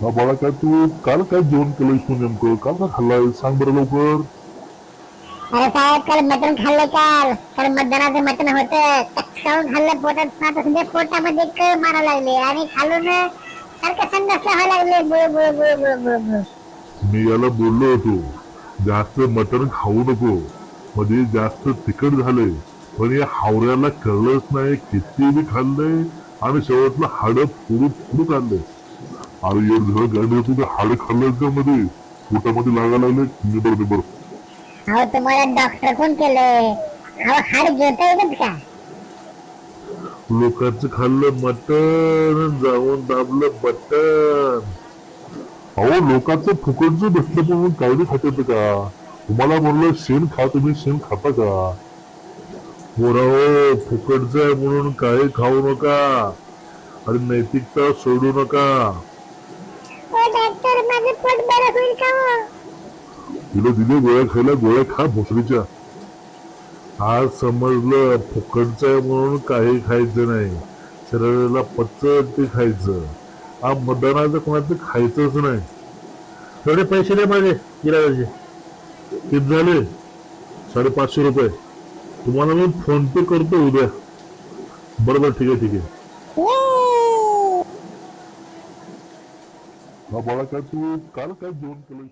बाळा काय तू काल काय जेवण केलंयस तू नेमकं? काल काय खाल्लाय? सांग बरं लवकर. अरे साहेब काल मटण खाल्लं काल. काल मतदानाचं मटण होतं. खाऊन खाल्लं पोटात. पोटामध्ये क मारा लागले. आणि खालून सारखं संडास व्हायला लागले. बुळ बुळ बुळ बुळ बुळ बुळ. मी याला बोललो होतो जास्त मटण खाऊ नको. म्हणजे जास्त तिखट झालंय. पण या हावऱ्याला कळलंच नाही किती बी खाल्लंय. आणि शेवटला हाड फोडू फोडू खाल्लंय अरे एक झाड गाडी तू हाड खाल्लंय का मध्ये. पोटामध्ये लागायला लागले निबर निबर. अहो तुम्हाला डॉक्टर कोण केलंय? अहो हाड जोता येतात का? लोकांचं खाल्लं मटण जाऊन दाबलं बटन अहो लोकांचं फुकटचं भेटलं म्हणून कायदे खात्यात का? तुम्हाला म्हणलं शेण खा तुम्ही शेण खाता का? पोराहो फुकटचं आहे म्हणून काही खाऊ नका. आणि नैतिकता सोडू नका. तर डॉक्टर माझं पोट बरं होईल का हो? दिले गोळ्या खायला गोळ्या खा भोसरीच्या. आज समजलं फुकटचं आहे म्हणून काही खायचं नाही. शरीराला पचत ते खायचं. हा मतदानाचं कोणाचं खायचंच नाही. एवढे पैसे दे माझे इलाजाचे. किती झाले? साडेपाचशे रुपये. तुम्हाला मी फोन पे करतो उद्या. बरोबर ठीक आहे ठीक आहे. हा बाळा काय तू काल काय जेवण केलं